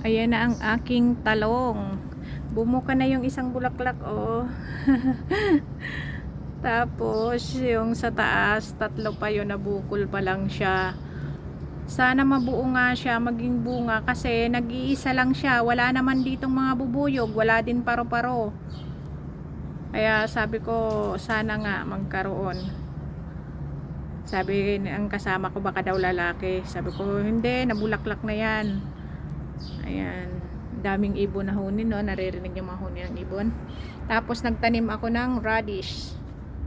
Ayan na ang aking talong. Bumuka na yung isang bulaklak, oh. Tapos, yung sa taas, tatlo pa yun, nabukol pa lang siya. Sana mabuo nga siya, maging bunga, kasi nag-iisa lang siya. Wala naman ditong mga bubuyog, wala din paro-paro. Kaya sabi ko, sana nga magkaroon. Sabi ang kasama ko baka daw lalaki. Sabi ko, hindi, nabulaklak na yan. Ayan, daming ibon na hunin, no? Naririnig yung mga huni ng ibon. Tapos nagtanim ako ng radish.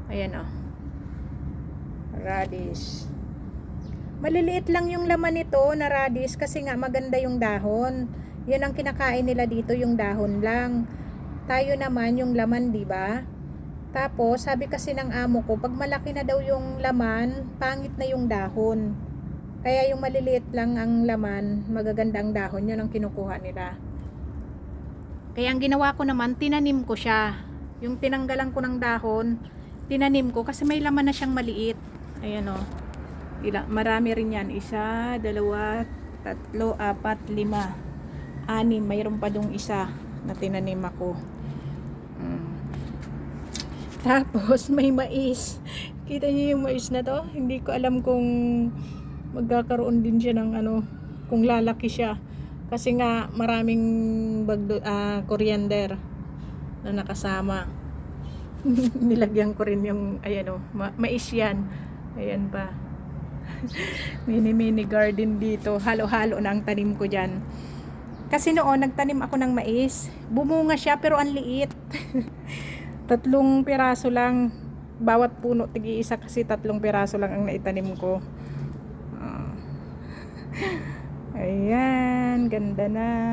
Ayan, oh. Radish. Maliliit lang yung laman nito na radish kasi nga maganda yung dahon. Yan ang kinakain nila dito, yung dahon lang. Tayo naman yung laman, di ba? Tapos, sabi kasi ng amo ko, pag malaki na daw yung laman, pangit na yung dahon. Kaya yung maliliit lang ang laman, magaganda ang dahon, yun ang kinukuha nila. Kaya ang ginawa ko naman, tinanim ko siya. Yung tinanggalan ko ng dahon, tinanim ko kasi may laman na siyang maliit. Ayan o. Ila, marami rin yan. Isa, dalawa, tatlo, apat, lima, anim. Mayroon pa dong isa na tinanim ako. Mm. Tapos may mais. Kita niyo yung mais na to? Hindi ko alam kung magkakaroon din siya ng ano, kung lalaki siya. Kasi nga maraming bagdo, ah, coriander na nakasama. Nilagyan ko rin yung ayan o, ma- mais yan. Ayan pa. mini mini garden dito. Halo-halo na ang tanim ko dyan. Kasi noon, nagtanim ako ng mais. Bumunga siya pero ang liit. tatlong piraso lang. Bawat puno, tigi-isa kasi tatlong piraso lang ang naitanim ko. Ayan, ganda na.